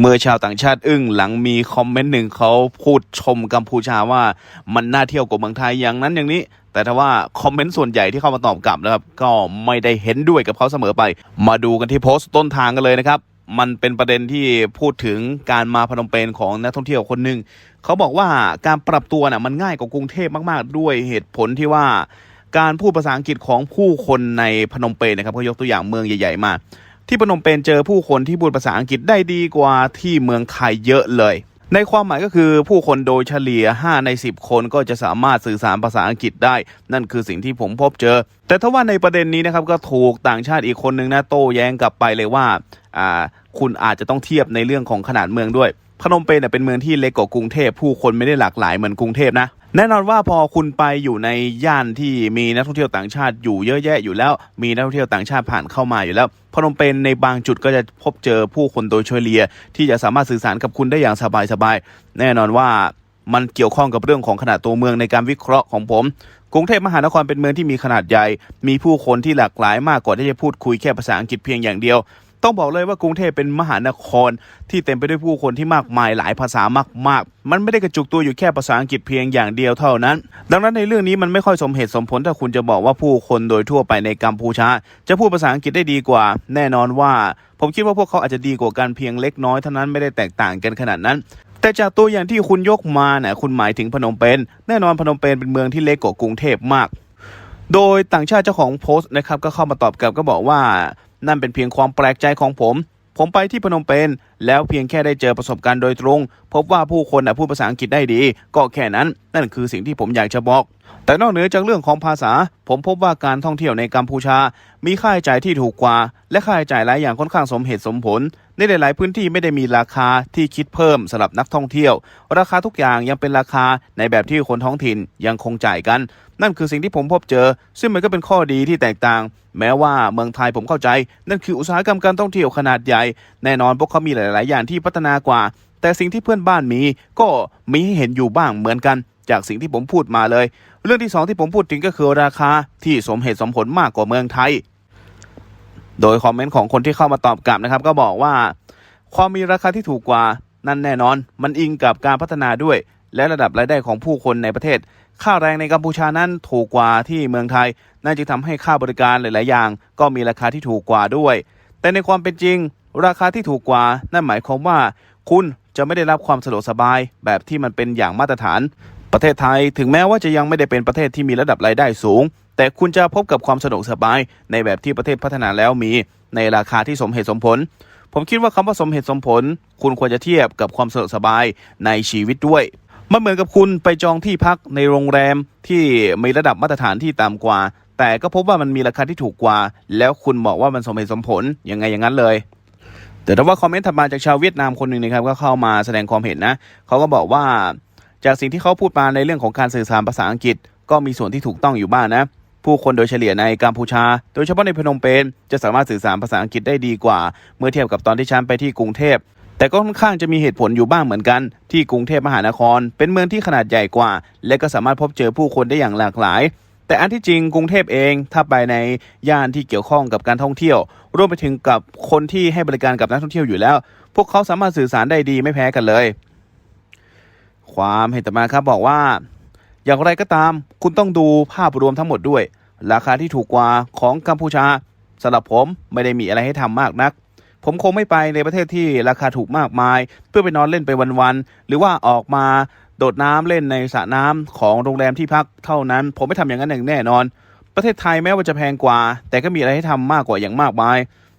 เมื่อชาวต่างชาติอึ้งหลังมีคอมเมนต์หนึ่งเขาพูดชมกัมพูชาว่ามันน่าเที่ยวกว่าเมืองไทยอย่างนั้นอย่างนี้ แต่ถ้าว่าคอมเมนต์ส่วนใหญ่ที่เข้ามาตอบกลับนะครับ ก็ไม่ได้เห็นด้วยกับเขาเสมอไป มาดูกันที่โพสต์ต้นทางกันเลยนะครับมันเป็นประเด็นที่พูดถึงการมาพนมเปญของนักท่องเที่ยวคนหนึ่งเขาบอกว่าการปรับตัวน่ะมันง่ายกว่ากรุงเทพมาก ๆ ด้วยเหตุผลที่ว่า การพูดภาษาอังกฤษของผู้คนในพนมเปญนะครับเขายกตัวอย่างเมืองใหญ่ ๆ มา ที่พนมเปญเจอผู้คนที่พูดภาษาอังกฤษได้ดีกว่าที่เมืองไทยเยอะเลย ในความหมายก็คือผู้คนโดยเฉลี่ย 5 ใน 10 คนก็จะสามารถสื่อสารภาษาอังกฤษได้ นั่นคือสิ่งที่ผมพบเจอ แต่ถ้าว่าในประเด็นนี้นะครับก็ถูกต่างชาติอีกคนนึงนะโต้แย้งกลับไปเลยว่าอ่าคุณอาจจะต้องเทียบในเรื่องของขนาดเมืองด้วยพนมเปญเนี่ยเป็นเมืองที่เล็กกว่ากรุงเทพผู้คนไม่ได้หลากหลายเหมือนกรุงเทพนะ แน่นอนว่าพอคุณไปอยู่ในย่านที่มีนักท่องเที่ยวต่างชาติอยู่เยอะแยะอยู่แล้ว มีนักท่องเที่ยวต่างชาติผ่านเข้ามาอยู่แล้วพนมเปญในบางจุดก็จะพบเจอผู้คนโดยเฉลี่ยที่จะสามารถสื่อสารกับคุณได้อย่างสบายๆแน่นอนว่ามันเกี่ยวข้องกับเรื่องของขนาดตัวเมืองในการวิเคราะห์ของผม กรุงเทพมหานครเป็นเมืองที่มีขนาดใหญ่ มีผู้คนที่หลากหลายมากกว่าที่จะพูดคุยแค่ภาษาอังกฤษเพียงอย่างเดียว ต้องบอกเลยว่ากรุงเทพเป็นมหานครที่เต็มไปด้วยผู้คนที่มากมายหลายภาษามากๆ มันไม่ได้กระจุกตัวอยู่แค่ภาษาอังกฤษเพียงอย่างเดียวเท่านั้น ดังนั้นในเรื่องนี้มันไม่ค่อยสมเหตุสมผลถ้าคุณจะบอกว่าผู้คนโดยทั่วไปในกัมพูชา จะพูดภาษาอังกฤษได้ดีกว่า แน่นอนว่า ผมคิดว่าพวกเขาอาจจะดีกว่ากันเพียงเล็กน้อยเท่านั้นไม่ได้แตกต่างกันขนาดนั้นแต่จากตัวอย่างที่คุณยกมาเนี่ยคุณหมายถึงพนมเปญแน่นอนพนมเปญเป็นเมืองที่เล็กกว่ากรุงเทพมาก โดยต่างชาติเจ้าของโพสต์นะครับก็เข้ามาตอบกลับก็บอกว่า นั่นเป็นเพียงความแปลกใจของผม ผมไปที่พนมเปญแล้วเพียงแค่ได้เจอประสบการณ์โดยตรง พบว่าผู้คนพูดภาษาอังกฤษได้ดี ก็แค่นั้น นั่นคือสิ่งที่ผมอยากจะบอก แต่นอกเหนือจากเรื่องของภาษา ผมพบว่าการท่องเที่ยวในกัมพูชา มีค่าใช้จ่ายที่ถูกกว่า และค่าใช้จ่ายหลายอย่างค่อนข้างสมเหตุสมผล ในหลาย ๆ พื้นที่ไม่ได้มีราคาที่คิดเพิ่มสำหรับนักท่องเที่ยว ราคาทุกอย่างยังเป็นราคาในแบบที่คนท้องถิ่นยังคงจ่ายกัน นั่นคือสิ่งที่ผมพบเจอ ซึ่งมันก็เป็นข้อดีที่แตกต่าง แม้ว่าเมืองไทยผมเข้าใจ นั่นคืออุตสาหกรรมการท่องเที่ยวขนาดใหญ่ แน่นอนพวกเขามีหลาย ๆ อย่างที่พัฒนากว่า แต่สิ่งที่เพื่อนบ้านมีก็มีให้เห็นอยู่บ้างเหมือนกัน จากสิ่งที่ผมพูดมาเลย เรื่องที่สองที่ผมพูดถึงก็คือราคาที่สมเหตุสมผลมากกว่าเมืองไทย โดยคอมเมนต์ของคนที่เข้ามาตอบกลับนะครับ ก็บอกว่า ความมีราคาที่ถูกกว่านั่นแน่นอน มันอิงกับการพัฒนาด้วย และระดับรายได้ของผู้คนในประเทศ ค่าแรงในกัมพูชานั้นถูกกว่าที่เมืองไทยนั่นจึงทำให้ค่าบริการหลาย ๆ อย่าง ก็มีราคาที่ถูกกว่าด้วย แต่ในความเป็นจริง ราคาที่ถูกกว่า นั่นหมายความว่า คุณจะไม่ได้รับความสะดวกสบายแบบที่มันเป็นอย่างมาตรฐาน ประเทศไทยถึงแม้ว่าจะยังไม่ได้เป็นประเทศที่มีระดับรายได้สูง แต่คุณจะพบกับความสะดวกสบายในแบบที่ประเทศพัฒนาแล้วมีในราคาที่สมเหตุสมผล ผมคิดว่าคำว่าสมเหตุสมผล คุณควรจะเทียบกับความสะดวกสบายในชีวิตด้วยมันเหมือนกับคุณไปจองที่พักในโรงแรมที่มีระดับมาตรฐานที่ต่ำกว่า แต่ก็พบว่ามันมีราคาที่ถูกกว่า แล้วคุณบอกว่ามันสมเหตุสมผลยังไงอย่างนั้นเลย แต่ถ้าว่าคอมเมนต์ถัดมาจากชาวเวียดนามคนหนึ่งนะครับก็เข้ามาแสดงความเห็นนะเขาก็บอกว่าจากสิ่งที่เขาพูดมาในเรื่องของการสื่อสารภาษาอังกฤษ ก็มีส่วนที่ถูกต้องอยู่บ้างนะ ผู้คนโดยเฉลี่ยในกัมพูชา โดยเฉพาะในพนมเปญจะสามารถสื่อสารภาษาอังกฤษได้ดีกว่า เมื่อเทียบกับตอนที่ฉันไปที่กรุงเทพแต่ก็ค่อนข้างจะมีเหตุผลอยู่บ้างเหมือนกัน ที่กรุงเทพมหานคร เป็นเมืองที่ขนาดใหญ่กว่า และก็สามารถพบเจอผู้คนได้อย่างหลากหลาย แต่อันที่จริงกรุงเทพเองถ้าไปในย่านที่เกี่ยวข้องกับการท่องเที่ยว รวมไปถึงกับคนที่ให้บริการกับนักท่องเที่ยวอยู่แล้ว พวกเขาสามารถสื่อสารได้ดีไม่แพ้กันเลย ความเห็นต่อมาครับบอกว่า อย่างไรก็ตาม คุณต้องดูภาพรวมทั้งหมดด้วย ราคาที่ถูกกว่าของกัมพูชาสำหรับผมไม่ได้มีอะไรให้ทำมากนัก ผมคงไม่ไปในประเทศที่ราคาถูกมากมาย เพื่อไปนอนเล่นไปวันๆหรือว่าออกมาโดดน้ำเล่นในสระน้ำของโรงแรมที่พักเท่านั้น ผมไม่ทำอย่างนั้นอย่างแน่นอน ประเทศไทยแม้ว่าจะแพงกว่า แต่ก็มีอะไรให้ทำมากกว่าอย่างมากมาย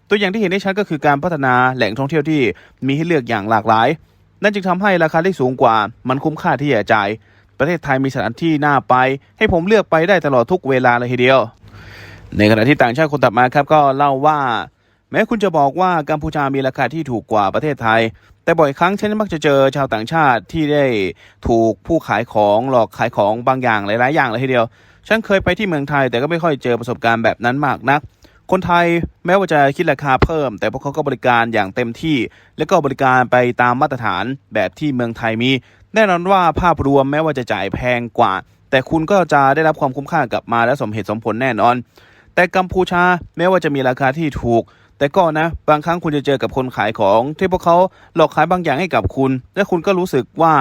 ตัวอย่างที่เห็นได้ชัดก็คือการพัฒนาแหล่งท่องเที่ยวที่มีให้เลือกอย่างหลากหลาย นั่นจึงทำให้ราคาที่สูงกว่า มันคุ้มค่าที่จะจ่าย ประเทศไทยมีสถานที่น่าไป ให้ผมเลือกไปได้ตลอดทุกเวลาเลยทีเดียว ในขณะที่ต่างชาติคนถัดมาครับก็เล่าว่า แม้คุณจะบอกว่ากัมพูชามีราคาที่ถูกกว่าประเทศไทย แต่บ่อยครั้งฉันมักจะเจอชาวต่างชาติที่ได้ถูกผู้ขายของหลอกขายของบางอย่างหลาย ๆ อย่างเลยทีเดียว ฉันเคยไปที่เมืองไทยแต่ก็ไม่ค่อยเจอประสบการณ์แบบนั้นมากนักคนไทยแม้ว่าจะคิดราคาเพิ่ม แต่พวกเขาก็บริการอย่างเต็มที่ และก็บริการไปตามมาตรฐานแบบที่เมืองไทยมี แน่นอนว่าภาพรวมแม้ว่าจะจ่ายแพงกว่า แต่คุณก็จะได้รับความคุ้มค่ากลับมาและสมเหตุสมผลแน่นอน แต่กัมพูชาแม้ว่าจะมีราคาที่ถูก แต่ก็นะ บางครั้งคุณจะเจอกับคนขายของ ที่พวกเขาหลอกขายบางอย่างให้กับคุณ และคุณก็รู้สึกว่า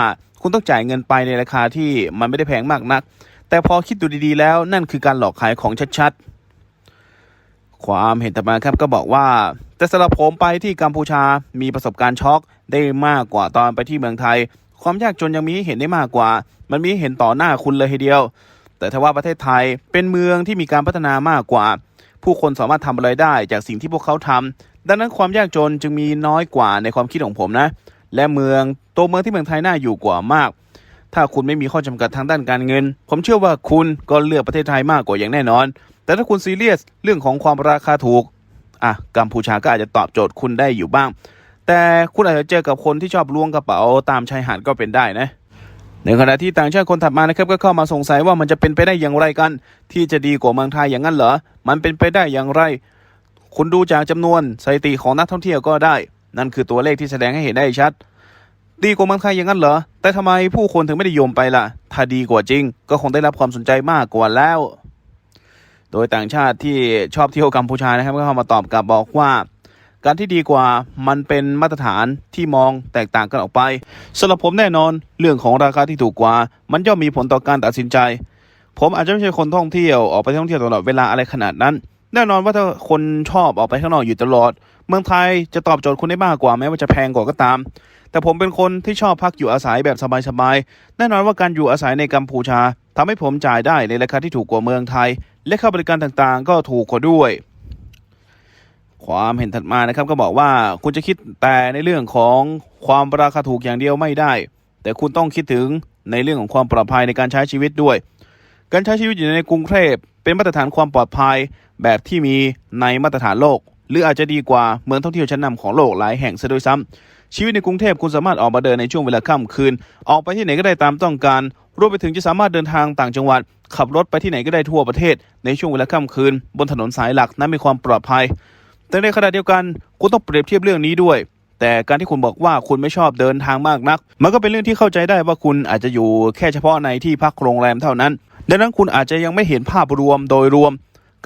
คุณต้องจ่ายเงินไปในราคาที่มันไม่ได้แพงมากนัก แต่พอคิดดูดีๆ แล้วนั่นคือการหลอกขายของชัดๆ ความเห็นต่อมาครับก็บอกว่าแต่สำหรับผมไปที่กัมพูชามีประสบการณ์ช็อกได้มากกว่าตอนไปที่เมืองไทย ความยากจนยังมีให้เห็นได้มากกว่า มันมีให้เห็นต่อหน้าคุณเลยทีเดียว แต่ถ้าว่าประเทศไทยเป็นเมืองที่มีการพัฒนามากกว่า ผู้คนสามารถทำอะไรได้จากสิ่งที่พวกเขาทำดังนั้นความยากจนจึงมีน้อยกว่าในความคิดของผมนะ และเมืองตัวเมืองที่เมืองไทยน่าอยู่กว่ามาก ถ้าคุณไม่มีข้อจำกัดทางด้านการเงิน ผมเชื่อว่าคุณก็เลือกประเทศไทยมากกว่าอย่างแน่นอน แต่ถ้าคุณซีเรียสเรื่องของความราคาถูกอะกัมพูชาก็อาจจะตอบโจทย์คุณได้อยู่บ้าง แต่คุณอาจจะเจอกับคนที่ชอบล้วงกระเป๋าตามชายหาดก็เป็นได้นะในขณะที่ต่างชาติคนถัดมานะครับก็เข้ามาสงสัยว่ามันจะเป็นไปได้อย่างไรกัน ที่จะดีกว่าเมืองไทยอย่างนั้นเหรอ มันเป็นไปได้อย่างไร คุณดูจากจำนวนสถิติของนักท่องเที่ยวก็ได้ นั่นคือตัวเลขที่แสดงให้เห็นได้ชัด ดีกว่าเมืองไทยอย่างนั้นเหรอ แต่ทำไมผู้คนถึงไม่ได้ยมไปล่ะ ถ้าดีกว่าจริง ก็คงได้รับความสนใจมากกว่าแล้ว โดยต่างชาติที่ชอบเที่ยวกัมพูชานะครับก็เข้ามาตอบกลับบอกว่า การที่ดีกว่ามันเป็นมาตรฐานที่มองแตกต่างกันออกไปสำหรับผมแน่นอนเรื่องของราคาที่ถูกกว่า มันย่อมมีผลต่อการตัดสินใจ ผมอาจจะไม่ใช่คนท่องเที่ยวออกไปท่องเที่ยวตลอดเวลาอะไรขนาดนั้น แน่นอนว่าถ้าคนชอบออกไปข้างนอกอยู่ตลอด เมืองไทยจะตอบโจทย์คุณได้มากกว่าแม้ว่าจะแพงกว่าก็ตาม แต่ผมเป็นคนที่ชอบพักอยู่อาศัยแบบสบายๆแน่นอนว่าการอยู่อาศัยในกัมพูชาทำให้ผมจ่ายได้ในราคาที่ถูกกว่าเมืองไทย และค่าบริการต่างๆ ก็ถูกกว่าด้วย ความเห็นถัดมานะครับก็บอกว่าคุณจะคิดแต่ในเรื่องของความราคาถูกอย่างเดียวไม่ได้ แต่คุณต้องคิดถึงในเรื่องของความปลอดภัยในการใช้ชีวิตด้วย การใช้ชีวิตอยู่ในกรุงเทพเป็นมาตรฐานความปลอดภัยแบบที่มีในมาตรฐานโลก หรืออาจจะดีกว่าเมืองท่องเที่ยวชั้นนำของโลกหลายแห่งซะด้วยซ้ำชีวิตในกรุงเทพคุณสามารถออกมาเดินในช่วงเวลาค่ำคืน ออกไปที่ไหนก็ได้ตามต้องการรวมไปถึงจะสามารถเดินทางต่างจังหวัด ขับรถไปที่ไหนก็ได้ทั่วประเทศ ในช่วงเวลาค่ำคืน บนถนนสายหลักนั้นมีความปลอดภัย แต่ในขณะเดียวกันคุณต้องเปรียบเทียบเรื่องนี้ด้วย แต่การที่คุณบอกว่าคุณไม่ชอบเดินทางมากนัก มันก็เป็นเรื่องที่เข้าใจได้ว่าคุณอาจจะอยู่แค่เฉพาะในที่พักโรงแรมเท่านั้น ดังนั้นคุณอาจจะยังไม่เห็นภาพรวมโดยรวม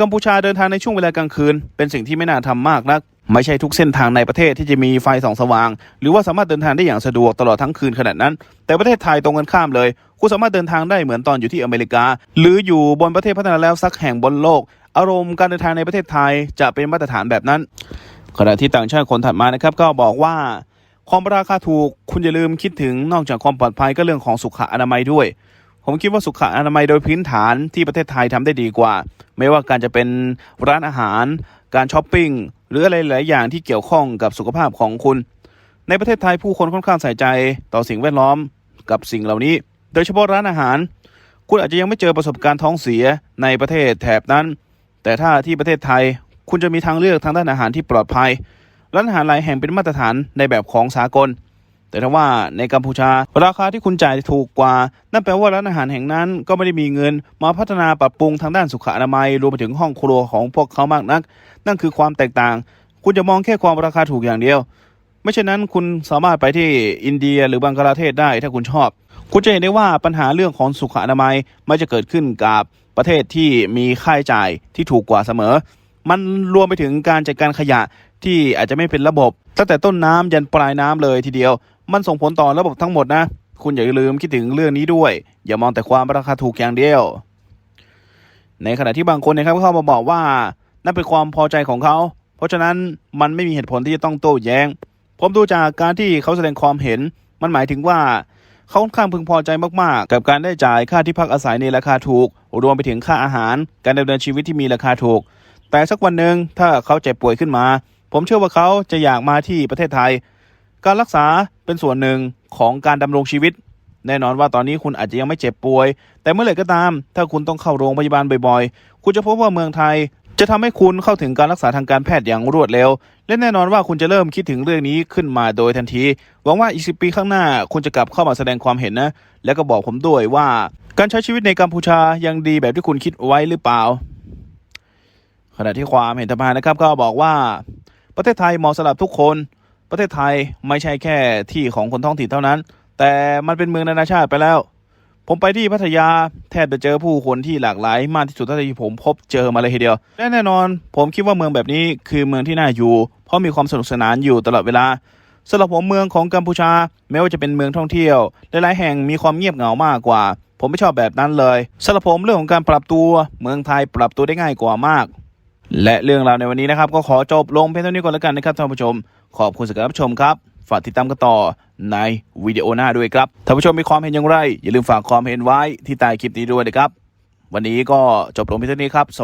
กัมพูชาเดินทางในช่วงเวลากลางคืน เป็นสิ่งที่ไม่น่าทำมากนัก ไม่ใช่ทุกเส้นทางในประเทศที่จะมีไฟส่องสว่าง หรือว่าสามารถเดินทางได้อย่างสะดวกตลอดทั้งคืนขนาดนั้น แต่ประเทศไทยตรงกันข้ามเลย คุณสามารถเดินทางได้เหมือนตอนอยู่ที่อเมริกา หรืออยู่บนประเทศพัฒนาแล้วสักแห่งบนโลก อารมณ์การเดินทางในประเทศไทยจะเป็นมาตรฐานแบบนั้น ขณะที่ต่างชาติคนถัดมานะครับก็บอกว่า ความราคาถูกคุณอย่าลืมคิดถึงนอกจากความปลอดภัยก็เรื่องของสุขอนามัยด้วย ผมคิดว่าสุขอนามัยโดยพื้นฐานที่ประเทศไทยทำได้ดีกว่า ไม่ว่าการจะเป็นร้านอาหาร การช้อปปิ้ง หรืออะไรหลายอย่างที่เกี่ยวข้องกับสุขภาพของคุณ ในประเทศไทยผู้คนค่อนข้างใส่ใจต่อสิ่งแวดล้อมกับสิ่งเหล่านี้ โดยเฉพาะร้านอาหาร คุณอาจจะยังไม่เจอประสบการณ์ท้องเสียในประเทศแถบนั้น แต่ถ้าที่ประเทศไทย คุณจะมีทางเลือกทางด้านอาหารที่ปลอดภัย ร้านอาหารหลายแห่งเป็นมาตรฐานในแบบของสากล แต่ถ้าว่าในกัมพูชา ราคาที่คุณจ่ายถูกกว่า นั่นแปลว่าร้านอาหารแห่งนั้นก็ไม่ได้มีเงิน มาพัฒนาปรับปรุงทางด้านสุขอนามัยรวมไปถึงห้องครัวของพวกเขามากนัก นั่นคือความแตกต่าง คุณจะมองแค่ความราคาถูกอย่างเดียว ไม่เช่นนั้นคุณสามารถไปที่อินเดียหรือบังกลาเทศได้ถ้าคุณชอบ คุณจะเห็นได้ว่าปัญหาเรื่องของสุขอนามัยไม่จะเกิดขึ้นกับประเทศที่มีค่าใช้จ่ายที่ถูกกว่าเสมอ มันรวมไปถึงการจัดการขยะที่อาจจะไม่เป็นระบบ ตั้งแต่ต้นน้ำยันปลายน้ำเลยทีเดียว มันส่งผลต่อระบบทั้งหมดนะ คุณอย่าลืมคิดถึงเรื่องนี้ด้วย อย่ามองแต่ความราคาถูกอย่างเดียว ในขณะที่บางคนนะครับเข้ามาบอกว่า นั่นเป็นความพอใจของเขา เพราะฉะนั้นมันไม่มีเหตุผลที่จะต้องโต้แย้ง ผมดูจากการที่เขาแสดงความเห็น มันหมายถึงว่าเขาค่อนข้างพึงพอใจมากๆ กับการได้จ่ายค่าที่พักอาศัยในราคาถูก รวมไปถึงค่าอาหาร การดำเนินชีวิตที่มีราคาถูก แต่สักวันหนึ่งถ้าเขาเจ็บป่วยขึ้นมา ผมเชื่อว่าเขาจะอยากมาที่ประเทศไทย การรักษาเป็นส่วนหนึ่งของการดำรงชีวิต แน่นอนว่าตอนนี้คุณอาจจะยังไม่เจ็บป่วย แต่เมื่อไหร่ก็ตาม ถ้าคุณต้องเข้าโรงพยาบาลบ่อยๆ คุณจะพบว่าเมืองไทย จะทำให้คุณเข้าถึงการรักษาทางการแพทย์อย่างรวดเร็ว และแน่นอนว่าคุณจะเริ่มคิดถึงเรื่องนี้ขึ้นมาโดยทันที หวังว่าอีกสิปีข้างหน้าคุณจะกลับเข้ามาแสดงความเห็นนะ แล้วก็บอกผมด้วยว่า การใช้ชีวิตในกัมพูชายังดีแบบที่คุณคิดไว้หรือเปล่า ขณะที่ความเห็นธรรมานะครับ ก็บอกว่า ประเทศไทยเหมาะสำหรับทุกคน ประเทศไทยไม่ใช่แค่ที่ของคนท้องถิ่นเท่านั้น แต่มันเป็นเมืองนานาชาติไปแล้ว ผมไปที่พัทยาแทบจะเจอผู้คนที่หลากหลายมากที่สุดเท่าที่ผมพบเจอมาเลยทีเดียว และแน่นอน ผมคิดว่าเมืองแบบนี้คือเมืองที่น่าอยู่ เพราะมีความสนุกสนานอยู่ตลอดเวลาสำหรับผมเมืองของกัมพูชา แม้ว่าจะเป็นเมืองท่องเที่ยวหลายๆแห่งมีความเงียบเหงามากกว่า ผมไม่ชอบแบบนั้นเลยสำหรับผมเรื่องของการปรับตัว เมืองไทยปรับตัวได้ง่ายกว่ามาก และเรื่องราวในวันนี้นะครับ ก็ขอจบลงเพียงเท่านี้ก่อนแล้วกันนะครับท่านผู้ชม ขอบคุณสำหรับรับชมครับฝากติดตามกันต่อ ในวิดีโอหน้าด้วยครับท่านผู้ชมมีความเห็นอย่างไร อย่าลืมฝากความเห็นไว้ที่ใต้คลิปนี้ด้วยนะครับ วันนี้ก็จบลงเพียงเท่านี้ครับสวัสดี